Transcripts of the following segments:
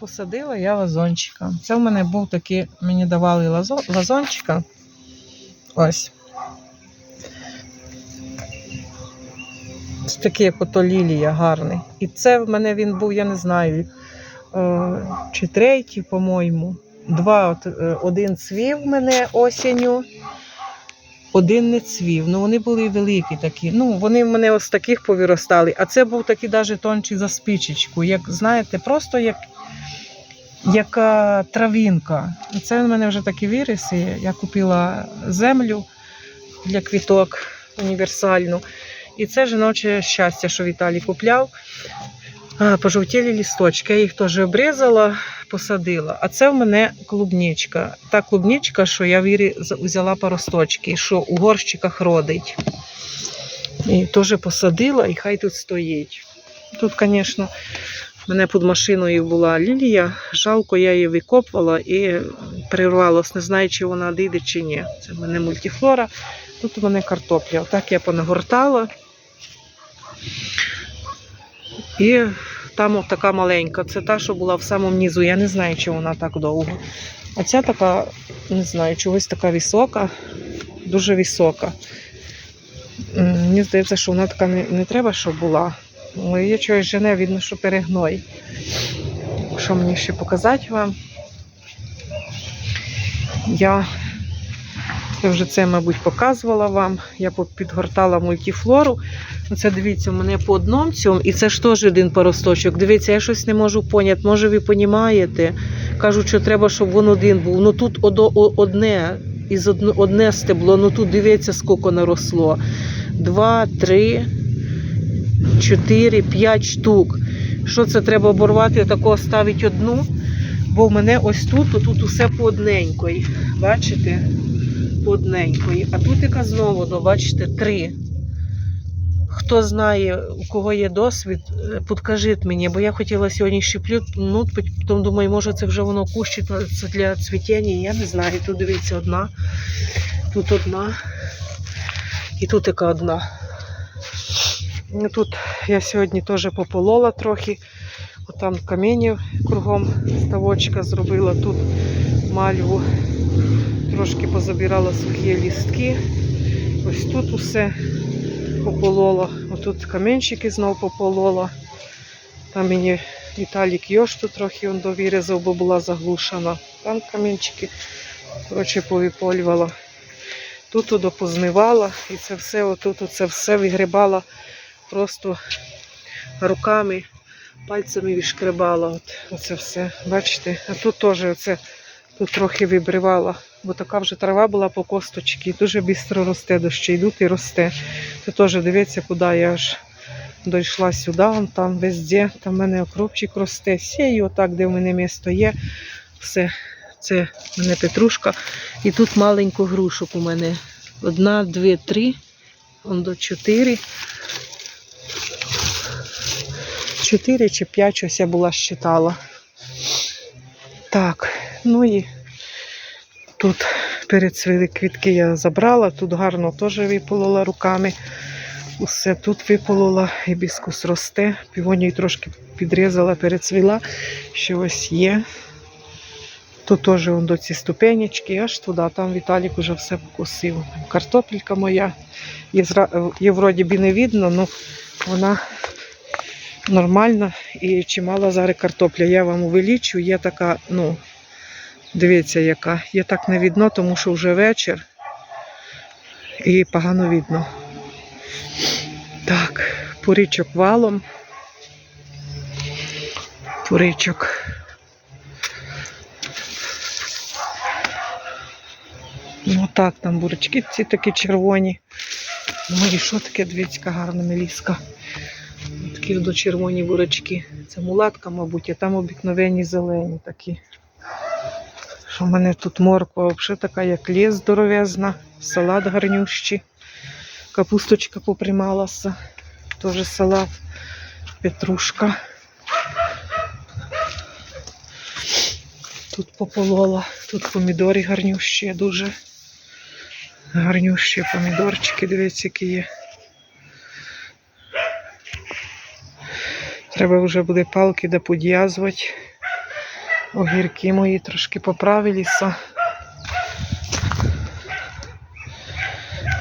посадила я вазончика. Це в мене був такий, мені давали лазо- вазончика. Ось. Ось такий, як ото лілія гарний. І це в мене він був, я не знаю, е, чи третій, по-моєму. Два, е, один цвів в мене осінню, один не цвів. Ну вони були великі такі. Ну, вони в мене ось таких повиростали. А це був такий навіть тонший за спічечку. Як знаєте, просто як, яка травінка. Це в мене вже такі вириси. Я купила землю для квіток універсальну. І це жіноче щастя, що Віталій купляв. Пожовтілі лісточки. Я їх теж обрізала, посадила. А це в мене клубничка. Та клубничка, що я вірі взяла поросточки, що у горщиках родить. І теж посадила, і хай тут стоїть. Тут, звісно, мене під машиною була лілія. Жалко, я її викопувала і прирвалась. Не знаю, чи вона дійде, чи ні. Це в мене мультифлора. Тут у мене картопля. Отак я понагортала. І там така маленька. Це та, що була в самому низу. Я не знаю, чи вона так довго. А ця така, не знаю, чогось така висока, дуже висока. Мені здається, що вона така не, не треба, щоб була. Але є чогось жене, видно, що перегной. Що мені ще показати вам? Я я вже це, мабуть, показувала вам. Я підгортала мультифлору. Оце дивіться, у мене по одному цьому, і це ж теж один поросточок. Дивіться, я щось не можу поняти. Може, ви понімаєте? Кажуть, що треба, щоб він один був. Ну тут одне, із одне стебло, ну тут дивіться, скільки наросло. Два, три, чотири, п'ять штук. Що це треба оборвати? Отако ставити одну. Бо в мене ось тут, тут усе по одненької. Бачите? По одненької. А тут яка знову, ну, бачите, три. Хто знає, у кого є досвід, е, підкажіть мені, бо я хотіла сьогодні щеплю, ну, потім думаю, може це вже воно кущиться для цвітіння, я не знаю. Тут дивіться одна, тут одна і тут така одна. Ну, Тут я сьогодні теж пополола трохи. Отам камінів кругом ставочка зробила. Тут мальву трошки позабирала сухі лістки. Ось тут усе пополола. Отут камінчики знов пополола. Там мені Віталік йошту трохи он довірізав, бо була заглушена. Там камінчики коротше, повиполювала. Тут от позмивала і це все, отут це все вигрібала просто руками, пальцями відшкребала. От, оце все. Бачите? А тут теж оце, тут трохи вибривала, бо така вже трава була по косточки. Дуже швидко росте, дощі йдуть і росте. Це теж дивіться, куди я аж дійшла сюди, вон там везде. Там в мене окропчик росте. Сію отак, де в мене місто є. Все. Це в мене петрушка. І тут маленько грушок у мене. Одна, дві, три, он до чотири. Чотири чи п'ять, щось я була щитала. Так, ну і тут перецвіли квітки я забрала, тут гарно теж виполола руками. Усе тут виполола, гібіскус росте, півонію трошки підрізала, перецвіла, ще ось є. Тут теж вон до ці ступенечки, аж туди, там Віталік уже все покосив. Картопелька моя. Її, зра- вроді би не видно, але вона нормальна і чимала зараз картопля. Я вам увеличу, є така, ну, дивіться, яка. Є так не видно, тому що вже вечір і погано видно. Так, пуричок валом. Пуричок. Ну так, там бурячки ці такі червоні. Ну і що таке, дивіться, гарна меліска. Такі до червоні бурячки. Це мулатка, мабуть, а там обикновенні зелені такі. Що в мене тут морква взагалі така, як ліс здоровезна, салат гарнющий. Капусточка поприймалася. Теж салат, петрушка. Тут пополола, тут помідори гарнющі дуже. Гарнющі помідорчики, дивіться, які є. Треба вже буде палки да подв'язувати. Огірки мої трошки поправилися.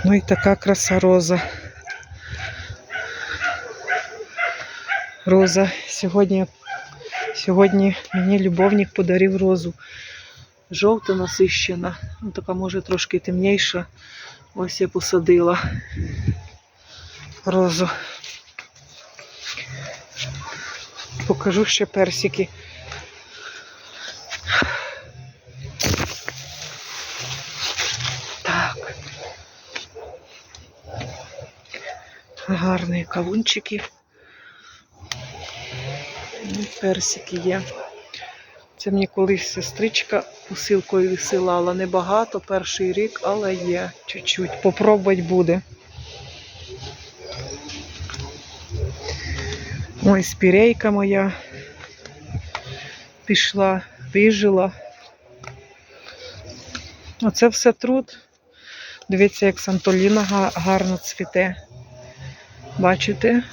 Ну і така краса роза. Роза. Сьогодні, сьогодні мені любовник подарив розу. Жовта насищена. Ну, така може трошки темніша. Ось я посадила розу. Покажу ще персики. Так. Гарні кавунчики. Ну, Персики є. Це мені колись сестричка посилкою висилала. Небагато, перший рік, але є чуть-чуть. Попробувати буде. Ой, спірейка моя пішла, вижила. Оце все труд. Дивіться, як Сантоліна гарно цвіте. Бачите?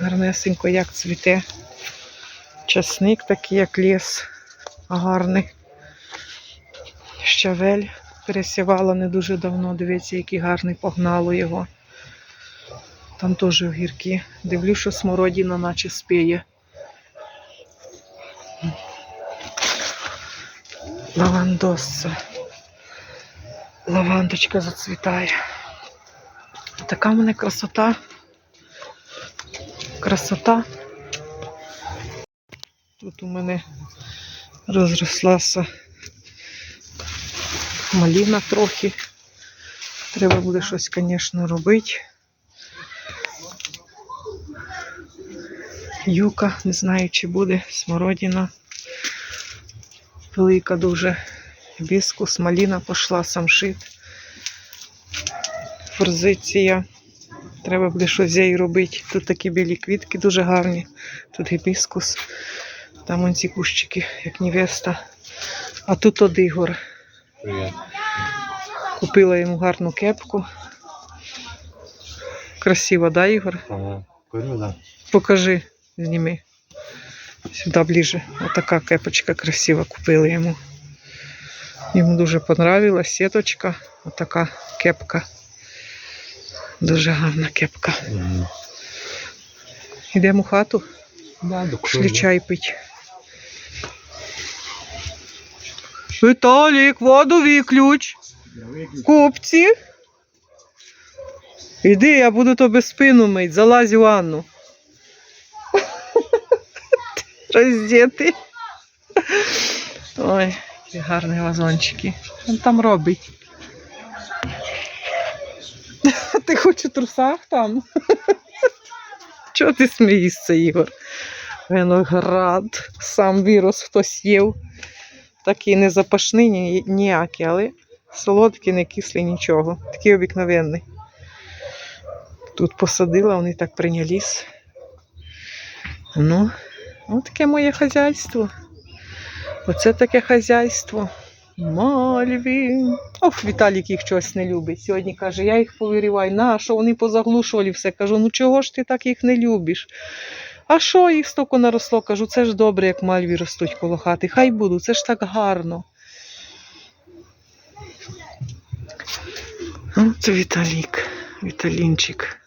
Гарнесенько як цвіте. Часник такий, як ліс. Гарний. Щавель пересівала не дуже давно. Дивіться, який гарний погнало його. Там теж огірки. Дивлюсь, що смородина наче спіє. Лавандосце. Лавандочка зацвітає. Така в мене красота. Красота. Тут у мене розрослася маліна трохи. Треба буде щось, звісно, робити. Юка, не знаю, чи буде смородина. Велика дуже. Біскус, маліна пішла, самшит. Форзиція. Треба буде щось з нею робити. Тут такі білі квітки дуже гарні. Тут гібіскус. Там ці кущики, як невеста. А тут одигор. Привет. Купила йому гарну кепку. Красиво, да, Ігор? Ага. Да. Покажи, зніми. Сюди ближе. Отака кепочка красива купила йому. Йому дуже понравилась сіточка. Отака кепка. Дуже гарна кепка. Угу. Йдемо в хату, Да, пішли чай пить. Віталік, воду виключ. Купці. Іди, я буду тобі спину мить, залазь у ванну. Роздіти. Ой, які гарні вазончики. Він там робить? Ти хоч у трусах там? Чого ти смієшся, Ігор? Виноград, сам вірус хтось їв. Такий не запашний ні- ніякий, але солодкий, не кислий, нічого. Такий обикновенний. Тут посадила, вони так прийнялись. Ну, таке моє хазяйство. Оце таке хазяйство. Мальві. Ох, Віталік їх щось не любить. Сьогодні каже, я їх повиріваю. На, що вони позаглушували все. Кажу, ну чого ж ти так їх не любиш? А що їх стоку наросло? Кажу, це ж добре, як мальві ростуть коло хати. Хай буду, це ж так гарно. Ну, це Віталік, Віталінчик.